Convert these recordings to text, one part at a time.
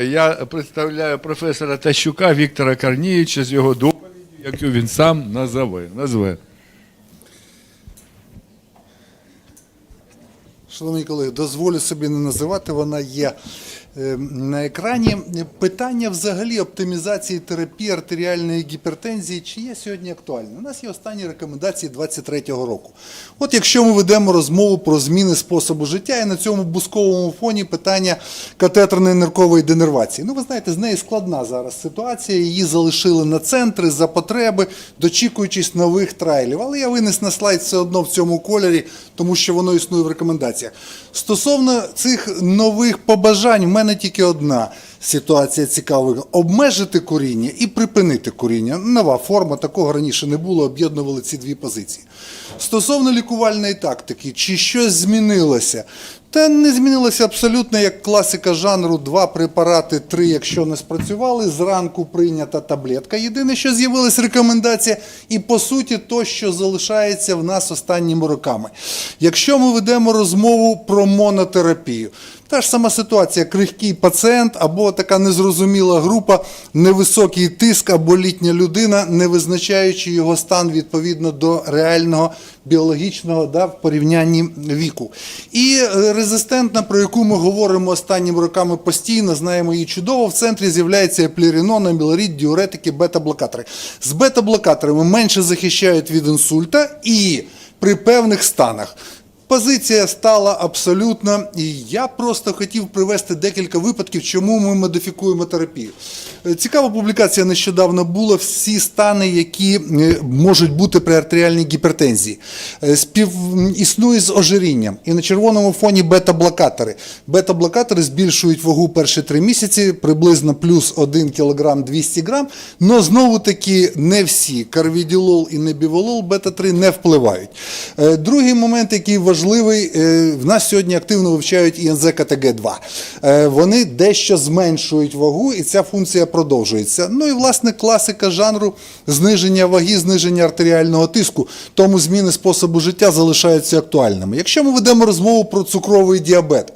Я представляю професора Тащука Віктора Корнієвича з його доповіддю, яку він сам назове. назве. Шановні колеги, дозволю собі не називати, вона є на екрані. Питання взагалі оптимізації терапії артеріальної гіпертензії, чи є сьогодні актуальне? У нас є останні рекомендації 23-го року. От якщо ми ведемо розмову про зміни способу життя, і на цьому бусковому фоні питання катетерної ниркової денервації. Ну, ви знаєте, з нею складна зараз ситуація. Її залишили на центри за потреби, дочікуючись нових трайлів. Але я винес на слайд все одно в цьому кольорі, тому що воно існує в рекомендаціях. Стосовно цих нових побажань, в мене тільки одна ситуація цікава: обмежити куріння і припинити куріння. Нова форма, такого раніше не було, об'єднували ці дві позиції. Стосовно лікувальної тактики, чи щось змінилося? Та не змінилося абсолютно як класика жанру. Два препарати, три, якщо не спрацювали. Зранку прийнята таблетка. Єдине, що з'явилась рекомендація, і по суті, то, що залишається в нас останніми роками. Якщо ми ведемо розмову про монотерапію, та ж сама ситуація: крихкий пацієнт або така незрозуміла група, невисокий тиск або літня людина, не визначаючи його стан відповідно до реального біологічного да, в порівнянні віку. І е, резистентна, про яку ми говоримо останніми роками постійно, знаємо її чудово. В центрі з'являється еплірінон, амілорід, діуретики, бета-блокатори. З бета-блокаторами менше захищають від інсульта і при певних станах. Позиція стала абсолютно, і я просто хотів привести декілька випадків, чому ми модифікуємо терапію. Е, Цікава публікація нещодавно була. Всі стани, які е, можуть бути при артеріальній гіпертензії. Е, Спів існує з ожирінням. І на червоному фоні бета-блокатори. Бета-блокатори збільшують вагу перші три місяці, приблизно плюс 1 кг 200 грам. Но знову таки не всі. Карвіділол і небіволол бета-3 не впливають. Другий момент, який важливий, е, в нас сьогодні активно вивчають ІНЗ КТГ-2. Е, Вони дещо зменшують вагу, і ця функція продовжується. Ну і власне класика жанру зниження ваги, зниження артеріального тиску, тому зміни способу життя залишаються актуальними. Якщо ми ведемо розмову про цукровий діабет.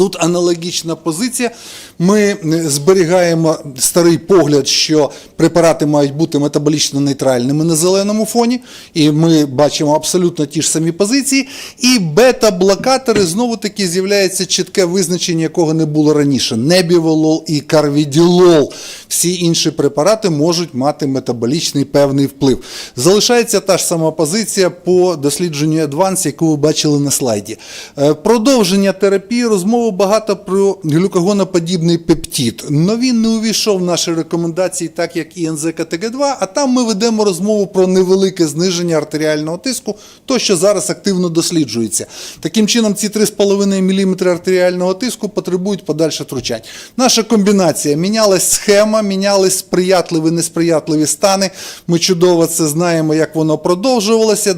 Тут аналогічна позиція. Ми е, зберігаємо старий погляд, що препарати мають бути метаболічно нейтральними на зеленому фоні, і ми бачимо абсолютно ті ж самі позиції. І бета-блокатори знову таки з'являється чітке визначення, якого не було раніше: небіволол і карвіділол. Всі інші препарати можуть мати метаболічний певний вплив. Залишається та ж сама позиція по дослідженню Advance, яку ви бачили на слайді. Е, Продовження терапії розмови багато про глюкогоноподібний пептид. Но він не увійшов в наші рекомендації, так як і НЗКТГ2, а там ми ведемо розмову про невелике зниження артеріального тиску, то що зараз активно досліджується. Таким чином, ці 3,5 мм артеріального тиску потребують подальше втручань. Наша комбінація мінялась схема, мінялись сприятливі, несприятливі стани. Ми чудово це знаємо, як воно продовжувалося.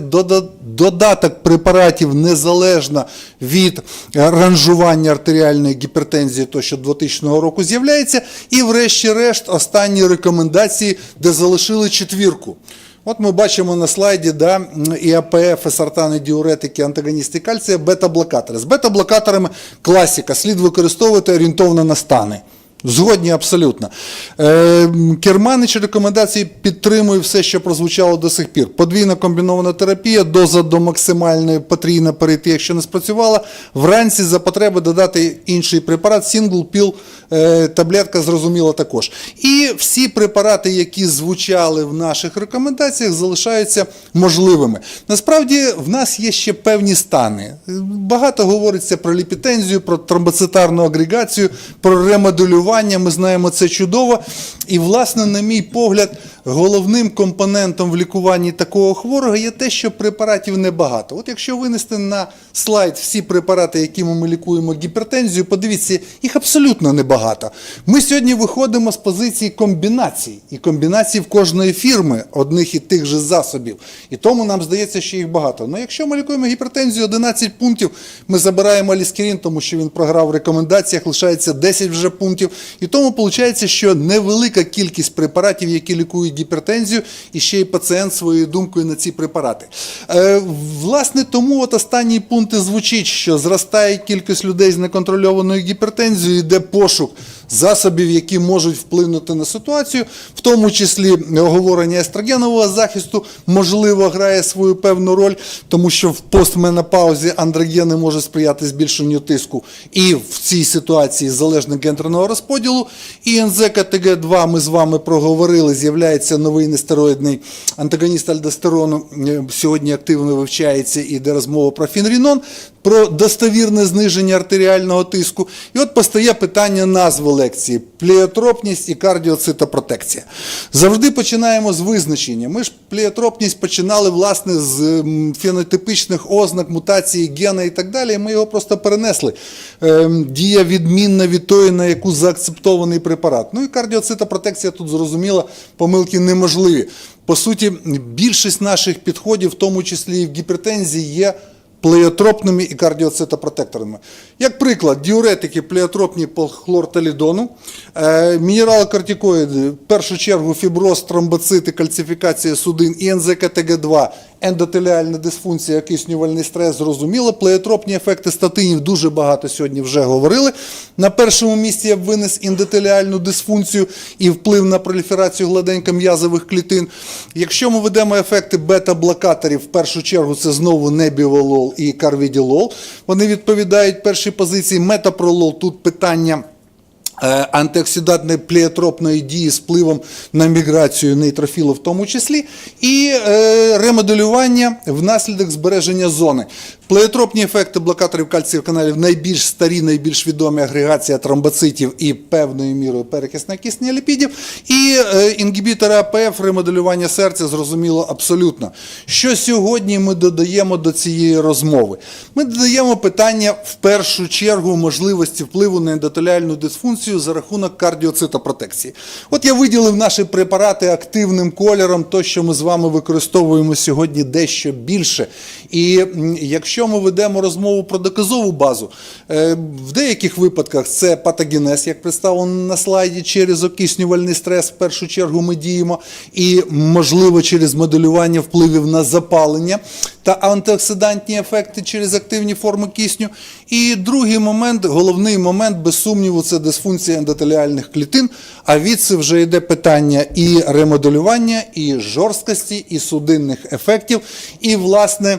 Додаток препаратів незалежно від ранжування артеріальної гіпертензії, то що 2000 року з'являється. І, врешті-решт, останні рекомендації, де залишили четвірку. От ми бачимо на слайді да, і сартани, діуретики, антагоністи кальція, бета-блокатори. З бета-блокаторами класика, слід використовувати орієнтовно на стани. Згодні абсолютно. Е, Керманич рекомендації підтримує все, що прозвучало до сих пір. Подвійна комбінована терапія, доза до максимальної потрібно перейти, якщо не спрацювала. Вранці за потреби додати інший препарат, сингл піл, е, таблетка зрозуміла також. І всі препарати, які звучали в наших рекомендаціях, залишаються можливими. Насправді в нас є ще певні стани. Багато говориться про ліпітензію, про тромбоцитарну агрегацію, про ремоделювання. Ми знаємо це чудово. І, власне, на мій погляд, головним компонентом в лікуванні такого хворого є те, що препаратів небагато. От якщо винести на слайд всі препарати, якими ми лікуємо гіпертензію, подивіться, їх абсолютно небагато. Ми сьогодні виходимо з позиції комбінацій, і комбінацій в кожної фірми одних і тих же засобів. І тому нам здається, що їх багато. Ну якщо ми лікуємо гіпертензію 11 пунктів, ми забираємо ліскерін, тому що він програв в рекомендаціях, лишається 10 вже пунктів. І тому виходить, що невелика кількість препаратів, які лікують гіпертензію, і ще й пацієнт своєю думкою на ці препарати. Е, власне, тому от останній пункт і звучить, що зростає кількість людей з неконтрольованою гіпертензією, йде пошук засобів, які можуть вплинути на ситуацію, в тому числі оговорення естрогенового захисту, можливо, грає свою певну роль, тому що в постменопаузі андрогени можуть сприяти збільшенню тиску. І в цій ситуації залежно гендерного розподілу. І НЗКТГ-2 ми з вами проговорили, з'являється новий нестероїдний антагоніст альдостерону. Е, Сьогодні активно вивчається і йде розмова про фінрінон, про достовірне зниження артеріального тиску. І от постає питання назви лекції: пліотропність і кардіоцитопротекція. Завжди починаємо з визначення. Ми ж пліотропність починали власне з м, фенотипичних ознак мутації гена і так далі. і Ми його просто перенесли. Ем, Дія відмінна від тої, на яку заакцептований препарат. Ну і кардіоцитопротекція тут зрозуміло, помилки неможливі. По суті, більшість наших підходів, в тому числі і в гіпертензії, є плеотропними і кардіоцитопротекторними. Як приклад, діуретики плеотропні по хлорталідону, е, мінералокортикоїди, в першу чергу фіброз, тромбоцити, кальцифікація судин і НЗКТГ2, ендотеліальна дисфункція, киснювальний стрес, зрозуміло. Плеотропні ефекти статинів дуже багато сьогодні вже говорили. На першому місці я б винес ендотеліальну дисфункцію і вплив на проліферацію гладенько м'язових клітин. Якщо ми ведемо ефекти бета-блокаторів, в першу чергу це знову небіволол і карвіділол. Вони відповідають першій позиції. Метапролол тут питання. Е, Антиоксидантної плеотропної дії з впливом на міграцію нейтрофілу в тому числі, і е, ремоделювання внаслідок збереження зони. Плеотропні ефекти блокаторів кальцієвих каналів найбільш старі, найбільш відомі агрегація тромбоцитів і певною мірою перекисна кисні ліпідів. І е, інгібітори АПФ, ремоделювання серця, зрозуміло абсолютно. Що сьогодні ми додаємо до цієї розмови? Ми додаємо питання в першу чергу можливості впливу на ендотеліальну дисфункцію за рахунок кардіоцитопротекції. От я виділив наші препарати активним кольором, то, що ми з вами використовуємо сьогодні дещо більше. І якщо ми ведемо розмову про доказову базу, е, в деяких випадках це патогенез, як представлено на слайді, через окиснювальний стрес, в першу чергу ми діємо, і можливо через моделювання впливів на запалення та антиоксидантні ефекти через активні форми кисню. І другий момент, головний момент, без сумніву, це дисфункція ендотеліальних клітин. А від це вже йде питання і ремоделювання, і жорсткості, і судинних ефектів, і, власне,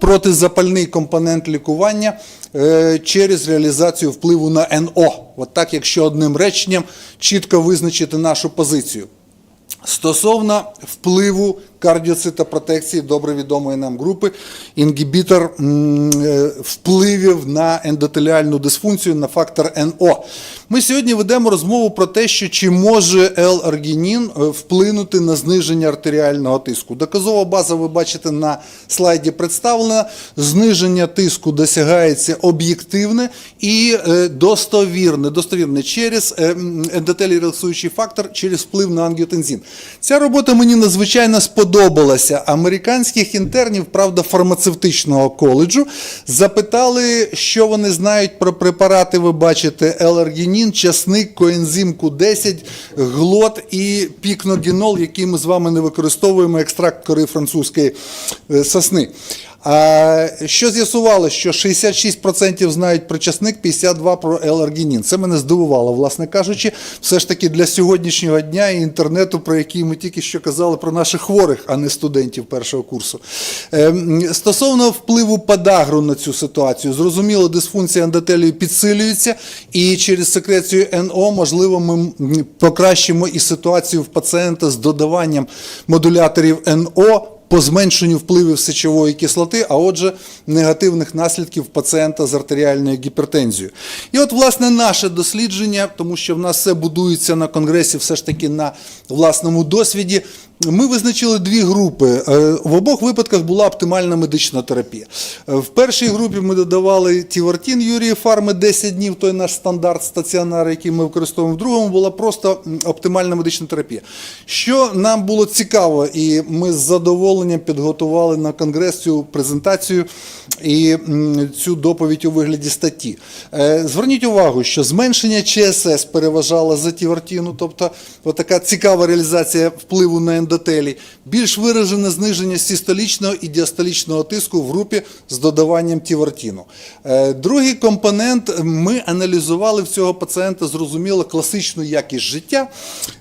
протизапальний компонент лікування е, через реалізацію впливу на НО. От так, якщо одним реченням чітко визначити нашу позицію. Стосовно впливу кардіоцитопротекції добре відомої нам групи, інгібітор е, впливів на ендотеліальну дисфункцію на фактор НО. Ми сьогодні ведемо розмову про те, що чи може L-аргінін е, вплинути на зниження артеріального тиску. Доказова база, ви бачите, на слайді представлена. Зниження тиску досягається об'єктивне і е, достовірне, достовірне через ендотелій релаксуючий фактор, через вплив на ангіотензин. Ця робота мені надзвичайно сподобалася. Американських інтернів, правда, фармацевтичного коледжу, запитали, що вони знають про препарати, ви бачите, L-аргінін, часник, коензим Q10, глот і пікногінол, який ми з вами не використовуємо, екстракт кори французької е, сосни. Що з'ясувало, що 66% знають про часник, 52% про L-аргінін. Це мене здивувало, власне кажучи, все ж таки для сьогоднішнього дня і інтернету, про який ми тільки що казали про наших хворих, а не студентів першого курсу. Ем, Стосовно впливу подагру на цю ситуацію, зрозуміло, дисфункція ендотелію підсилюється, і через секрецію НО, можливо, ми покращимо і ситуацію в пацієнта з додаванням модуляторів НО по зменшенню впливів сечової кислоти, а отже, негативних наслідків пацієнта з артеріальною гіпертензією. І от, власне, наше дослідження, тому що в нас все будується на конгресі, все ж таки на власному досвіді. Ми визначили дві групи. Е, В обох випадках була оптимальна медична терапія. Е, В першій групі ми додавали тівартін Юрії Фарми 10 днів, той наш стандарт стаціонар, який ми використовуємо. В другому була просто оптимальна медична терапія. Що нам було цікаво, і ми з задоволенням підготували на конгрес цю презентацію і цю доповідь у вигляді статті. Е, Зверніть увагу, що зменшення ЧСС переважало за тівартіну, тобто така цікава реалізація впливу на ендотелій, більш виражене зниження систолічного і діастолічного тиску в групі з додаванням тівартіну. Е, Другий компонент ми аналізували в цього пацієнта, зрозуміло, класичну якість життя.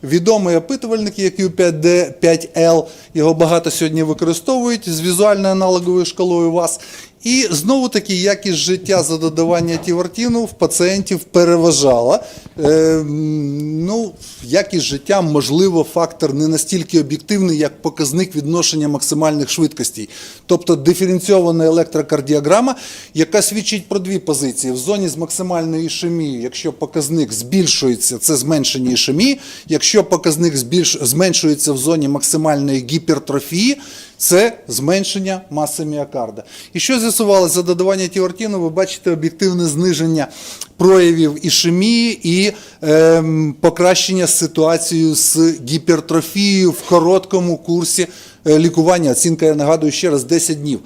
Відомий опитувальник EQ5D, 5L, його багато сьогодні використовують з візуально-аналоговою шкалою ВАС. І знову таки якість життя за додавання тівартіну в пацієнтів переважала. Е, ну, якість життя, можливо, фактор не настільки об'єктивний, як показник відношення максимальних швидкостей. Тобто диференційована електрокардіограма, яка свідчить про дві позиції. В зоні з максимальною ішемією, якщо показник збільшується, це зменшення ішемії. Якщо показник збільш... зменшується в зоні максимальної гіпертрофії, це зменшення маси міокарда. І що з'ясувалося за додавання тіортіну? Ви бачите об'єктивне зниження проявів ішемії і ем, покращення ситуації з гіпертрофією в короткому курсі е, лікування. Оцінка, я нагадую ще раз, 10 днів.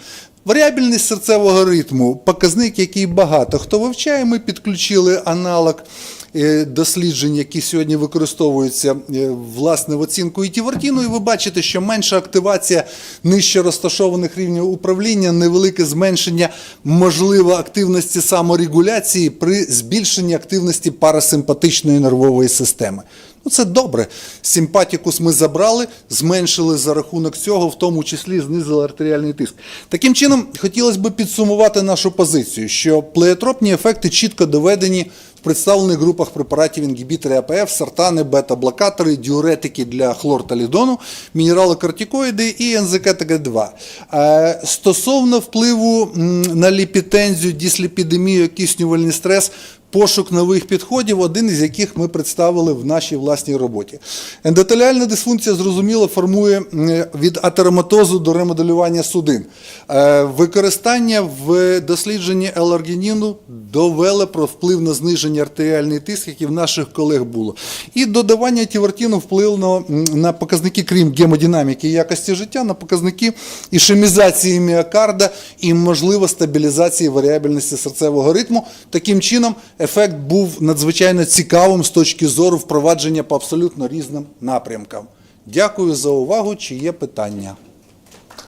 Варіабельність серцевого ритму, показник, який багато хто вивчає, ми підключили аналог е, досліджень, які сьогодні використовуються е, власне в оцінку і тівартіну, і ви бачите, що менша активація нижче розташованих рівнів управління, невелике зменшення можливо активності саморегуляції при збільшенні активності парасимпатичної нервової системи. Ну, це добре. Симпатікус ми забрали, зменшили за рахунок цього, в тому числі знизили артеріальний тиск. Таким чином, хотілося б підсумувати нашу позицію, що плеотропні ефекти чітко доведені в представлених групах препаратів інгібітори АПФ, сартани, бета-блокатори, діуретики для хлорталідону, мінералокортикоїди і НЗК-ТГ2. Е, Стосовно впливу на ліпітензію, дісліпідемію, киснювальний стрес, Пошук нових підходів, один із яких ми представили в нашій власній роботі. Ендотеліальна дисфункція, зрозуміло, формує від атероматозу до ремоделювання судин. Е, Використання в дослідженні еларгініну довело про вплив на зниження артеріальний тиск, як і в наших колег було. І додавання тівартіну вплинуло на показники, крім гемодинаміки і якості життя, на показники ішемізації міокарда і, можливо, стабілізації варіабельності серцевого ритму. Таким чином, ефект був надзвичайно цікавим з точки зору впровадження по абсолютно різним напрямкам. Дякую за увагу. Чи є питання?